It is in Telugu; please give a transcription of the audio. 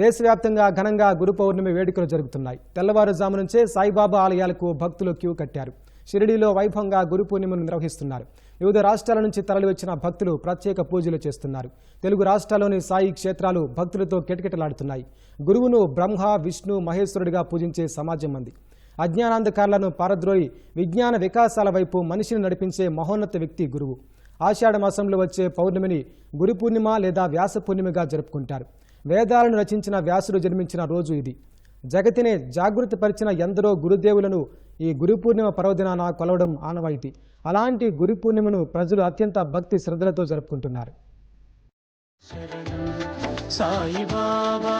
దేశవ్యాప్తంగా ఘనంగా గురు పౌర్ణమి వేడుకలు జరుగుతున్నాయి. తెల్లవారుజాము నుంచే సాయిబాబా ఆలయాలకు భక్తులు క్యూ కట్టారు. షిరిడీలో వైభవంగా గురు పూర్ణిమను నిర్వహిస్తున్నారు. వివిధ రాష్ట్రాల నుంచి తరలివచ్చిన భక్తులు ప్రత్యేక పూజలు చేస్తున్నారు. తెలుగు రాష్ట్రాల్లోని సాయి క్షేత్రాలు భక్తులతో కిటకిటలాడుతున్నాయి. గురువును బ్రహ్మ విష్ణు మహేశ్వరుడిగా పూజించే సమాజం మంది అజ్ఞానాంధకారులను పారద్రోయి విజ్ఞాన వికాసాల వైపు మనిషిని నడిపించే మహోన్నత వ్యక్తి గురువు. ఆషాఢ మాసంలో వచ్చే పౌర్ణమిని గురు పూర్ణిమ లేదా వ్యాస పూర్ణిమగా జరుపుకుంటారు. వేదాలను రచించిన వ్యాసుడు జన్మించిన రోజు ఇది. జగతినే జాగృతపరిచిన ఎందరో గురుదేవులను ఈ గురు పూర్ణిమ పర్వదినాన కొలవడం ఆనవాయితీ. అలాంటి గురు పూర్ణిమను ప్రజలు అత్యంత భక్తి శ్రద్ధలతో జరుపుకుంటున్నారు. సాయి బాబా